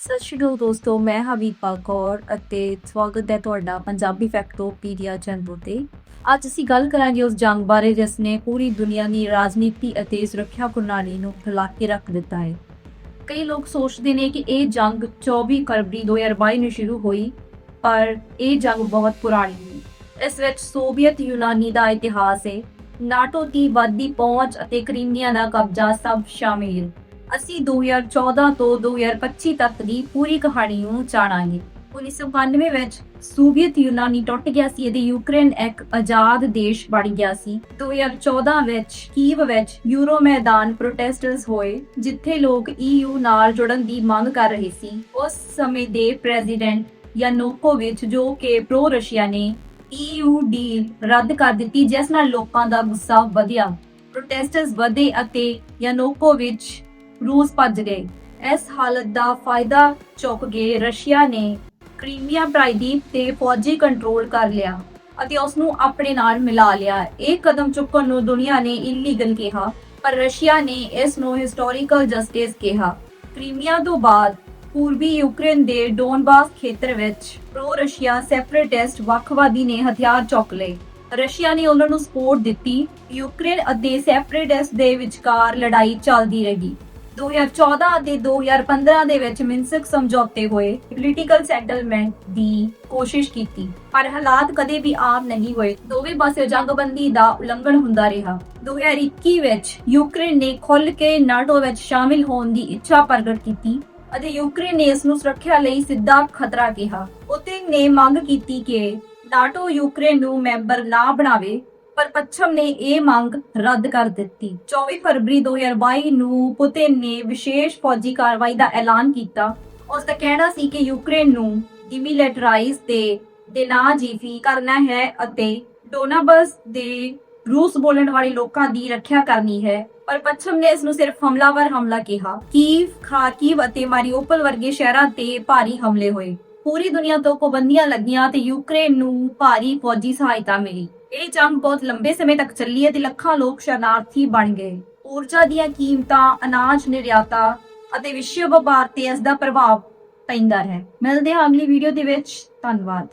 ਸਤਿ ਸ਼੍ਰੀ ਅਕਾਲ ਦੋਸਤੋ, ਮੈਂ ਹਵੀਪਾ ਕੌਰ ਅਤੇ ਸਵਾਗਤ ਹੈ ਤੁਹਾਡਾ ਪੰਜਾਬੀ ਫੈਕਟੋਪੀਡੀਆ ਚੈਨਲ ਤੇ। ਅੱਜ ਅਸੀਂ ਗੱਲ ਕਰਾਂਗੇ ਉਸ ਜੰਗ ਬਾਰੇ ਜਿਸ ਨੇ ਪੂਰੀ ਦੁਨੀਆ ਦੀ ਰਾਜਨੀਤੀ ਅਤੇ ਸੁਰੱਖਿਆ ਪ੍ਰਣਾਲੀ ਨੂੰ ਹਿਲਾ ਕੇ ਰੱਖ ਦਿੱਤਾ ਹੈ। ਕਈ ਲੋਕ ਸੋਚਦੇ ਨੇ ਕਿ ਇਹ ਜੰਗ 24 ਫਰਵਰੀ 2022 ਨੂੰ ਸ਼ੁਰੂ ਹੋਈ, ਪਰ ਇਹ ਜੰਗ ਬਹੁਤ ਪੁਰਾਣੀ ਹੈ ਇਸ ਵਿੱਚ ਸੋਵੀਅਤ ਯੂਨਾਨੀ ਦਾ ਇਤਿਹਾਸ ਹੈ ਨਾਟੋ ਦੀ ਵੱਧਦੀ ਪਹੁੰਚ ਅਤੇ ਕ੍ਰੀਮੀਆ ਦਾ ਕਬਜ਼ਾ ਸਭ ਸ਼ਾਮਿਲ। ਅਸੀਂ 2014 ਤੋਂ 2025 ਤੱਕ ਦੀ ਪੂਰੀ ਕਹਾਣੀ ਨੂੰ ਜਾਣਾਂਗੇ। 1991 ਵਿੱਚ ਸੋਵੀਅਤ ਯੂਨਾਨੀ ਟੁੱਟ ਗਿਆ ਸੀ ਅਤੇ ਯੂਕਰੇਨ ਇੱਕ ਆਜ਼ਾਦ ਦੇਸ਼ ਬਣ ਗਿਆ ਸੀ। 2014 ਵਿੱਚ ਕੀਵ ਵਿੱਚ ਯੂਰੋ ਮੈਦਾਨ ਪ੍ਰੋਟੈਸਟਰਸ ਹੋਏ, ਜਿੱਥੇ ਲੋਕ EU ਨਾਲ ਜੁੜਨ ਦੀ ਮੰਗ ਕਰ ਰਹੇ ਸੀ। ਉਸ ਸਮੇਂ ਦੇ ਪ੍ਰੈਜ਼ੀਡੈਂਟ ਯਾਨੂਕੋਵਿਚ ਜੋ ਕਿ ਪ੍ਰੋ ਰਸ਼ੀਆ ਨੇ EU ਡੀਲ ਰੱਦ ਕਰ ਦਿੱਤੀ, ਜਿਸ ਨਾਲ ਲੋਕਾਂ ਦਾ ਗੁੱਸਾ ਵਧਿਆ। ਪ੍ਰੋਟੈਸਟਰਸ ਵਧੇ ਅਤੇ ਯਾਨੂਕੋਵਿਚ ਰੂਸ ਭੱਜ ਗਏ। ਇਸ ਹਾਲਤ ਦਾ ਫਾਇਦਾ ਚੁੱਕ ਕੇ ਰਸ਼ੀਆ ਨੇ ਕ੍ਰੀਮੀਆ ਪ੍ਰਾਇਦੀਪ ਤੇ ਫੌਜੀ ਕੰਟਰੋਲ ਕਰ ਲਿਆ ਅਤੇ ਉਸ ਨੂੰ ਆਪਣੇ ਨਾਲ ਮਿਲਾ ਲਿਆ। ਇਹ ਕਦਮ ਚੁੱਕਣ ਨੂੰ ਦੁਨੀਆ ਨੇ ਇਲੀਗਲ ਕਿਹਾ, ਪਰ ਰਸ਼ੀਆ ਨੇ ਇਸ ਨੂੰ ਹਿਸਟੋਰੀਕਲ ਜਸਟਿਸ ਕਿਹਾ। ਕ੍ਰੀਮੀਆ ਤੋਂ ਬਾਅਦ ਪੂਰਬੀ ਯੂਕਰੇਨ ਦੇ ਡੋਨਬਾਸ ਖੇਤਰ ਵਿੱਚ ਪ੍ਰੋ ਰਸ਼ੀਆ ਸੈਪਰੇਟਿਸਟ ਵੱਖਵਾਦੀ ਨੇ ਹਥਿਆਰ ਚੁੱਕ ਲਏ। ਰਸ਼ੀਆ ਨੇ ਉਹਨਾਂ ਨੂੰ ਸਪੋਰਟ ਦਿੱਤੀ। ਯੂਕਰੇਨ ਅਤੇ ਸੈਪਰੇਟਿਸਟ ਦੇ ਵਿਚਕਾਰ ਲੜਾਈ ਚੱਲਦੀ ਰਹੀ। 2014 ਅਤੇ 2015 ਦੇ ਵਿੱਚ ਮਿੰਸਕ ਸਮਝੌਤੇ ਹੋਏ। ਪੋਲੀਟੀਕਲ ਸੈਟਲਮੈਂਟ ਦੀ ਕੋਸ਼ਿਸ਼ ਕੀਤੀ। ਪਰ ਹਾਲਾਤ ਕਦੇ ਵੀ ਆਮ ਨਹੀਂ ਹੋਏ। ਦੋਵੇਂ ਪਾਸੇ ਜੰਗਬੰਦੀ ਦਾ ਉਲੰਘਣ ਹੁੰਦਾ ਰਿਹਾ। 2021 ਵਿੱਚ ਯੂਕਰੇਨ ਨੇ ਖੁੱਲ੍ਹ ਕੇ ਨਾਟੋ ਵਿੱਚ ਸ਼ਾਮਿਲ ਹੋਣ ਦੀ ਇੱਛਾ ਪ੍ਰਗਟ ਕੀਤੀ ਅਤੇ ਯੂਕਰੇਨ ਨੇ ਇਸ ਨੂੰ ਸੁਰੱਖਿਆ ਲਈ ਸਿੱਧਾ ਖਤਰਾ ਕਿਹਾ। ਪੁਤਿਨ ਨੇ ਮੰਗ ਕੀਤੀ ਕਿ ਨਾਟੋ ਯੂਕਰੇਨ ਨੂੰ ਮੈਂਬਰ ਨਾ ਬਣਾਵੇ। ਪਰ ਪੱਛਮ ਨੇ ਇਹ ਮੰਗ ਰੱਦ ਕਰ ਦਿੱਤੀ। 24 ਫਰਵਰੀ 2022 ਨੂੰ ਪੁਤਿਨ ਨੇ ਵਿਸ਼ੇਸ਼ ਫੌਜੀ ਕਾਰਵਾਈ ਦਾ ਐਲਾਨ ਕੀਤਾ। ਉਸ ਦਾ ਕਹਿਣਾ ਸੀ ਕਿ ਯੂਕਰੇਨ ਨੂੰ ਡਿਮਿਲਿਟਰਾਈਜ਼ ਤੇ ਦੇਨਾਜੀਫੀ ਕਰਨਾ ਹੈ ਅਤੇ ਡੋਨਾਬਸ ਦੇ ਰੂਸ ਬੋਲਣ ਵਾਲੇ ਲੋਕਾਂ ਦੀ ਰੱਖਿਆ ਕਰਨੀ ਹੈ। ਪਰ ਪੱਛਮ ਨੇ ਇਸ ਨੂੰ ਸਿਰਫ ਹਮਲਾਵਰ ਹਮਲਾ ਕਿਹਾ। ਕੀਵ, ਖਾਰਕੀਵ ਅਤੇ ਮਾਰੀਓਪਲ ਵਰਗੇ ਸ਼ਹਿਰਾਂ ਤੇ ਭਾਰੀ ਹਮਲੇ ਹੋਏ। ਪੂਰੀ ਦੁਨੀਆ ਤੋਂ ਪਾਬੰਦੀਆਂ ਲੱਗੀਆਂ ਤੇ ਯੂਕਰੇਨ ਨੂੰ ਭਾਰੀ ਫੌਜੀ ਸਹਾਇਤਾ ਮਿਲੀ। ਇਹ ਜੰਗ ਬਹੁਤ ਲੰਬੇ ਸਮੇਂ ਤੱਕ ਚੱਲੀ ਅਤੇ ਲੱਖਾਂ ਲੋਕ ਸ਼ਰਨਾਰਥੀ ਬਣ ਗਏ। ਊਰਜਾ ਦੀਆਂ ਕੀਮਤਾਂ, ਅਨਾਜ ਨਿਰਯਾਤਾ ਅਤੇ ਵਿਸ਼ਵ ਵਪਾਰ ਤੇ ਇਸ ਦਾ ਪ੍ਰਭਾਵ ਪੈਂਦਾ ਹੈ ਮਿਲਦੇ ਹਾਂ ਅਗਲੀ ਵੀਡੀਓ ਦੇ ਵਿੱਚ। ਧੰਨਵਾਦ।